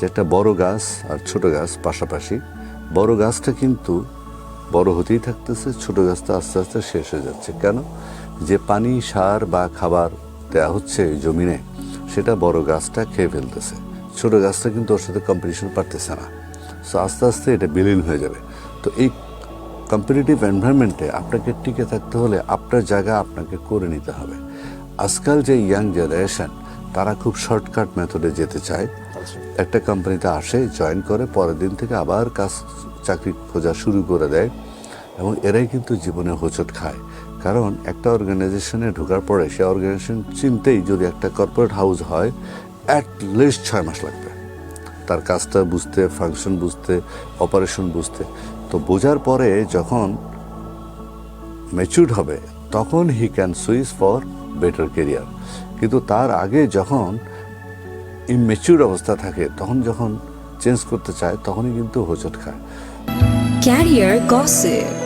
যে একটা বড় গাছ আর ছোট গাছ পাশাপাশি, বড় গাছটা কিন্তু বড় হতেই থাকতেছে, ছোট গাছটা আস্তে আস্তে শেষ হয়ে যাচ্ছে। কেন? যে পানি, সার বা খাবার দেওয়া হচ্ছে জমিনে, সেটা বড় গাছটা খেয়ে ফেলতেছে। ছোট গাছটা কিন্তু ওর সাথে কম্পিটিশন পারতেছে না। সো আস্তে আস্তে এটা বিলীন হয়ে যাবে। তো এই কম্পিটিটিভ এনভায়রনমেন্টে আপনাকে টিকে থাকতে হলে আপনার জায়গা আপনাকে করে নিতে হবে। আজকাল যে ইয়াং জেনারেশন তারা খুব শর্টকাট মেথডে যেতে চায়। একটা কোম্পানিতে আসে জয়েন করে, পরের দিন থেকে আবার কাজ, চাকরি খোঁজা শুরু করে দেয় এবং এরাই কিন্তু জীবনে হোঁচট খায়। কারণ একটা অর্গানাইজেশনে ঢোকার পরে সে অর্গানাইজেশন চিনতেই যদি একটা কর্পোরেট হাউস হয় অ্যাট লিস্ট ছয় মাস লাগবে। তার কাজটা বুঝতে ফাংশন বুঝতে অপারেশন বুঝতে। তো বোঝার পরে যখন ম্যাচিউর্ড হবে, তখন he can switch for better career কিন্তু তার আগে যখন ইমেচিউর অবস্থা থাকে তখন যখন চেঞ্জ করতে চায় তখনই কিন্তু হোঁচট খায়। Career Gossip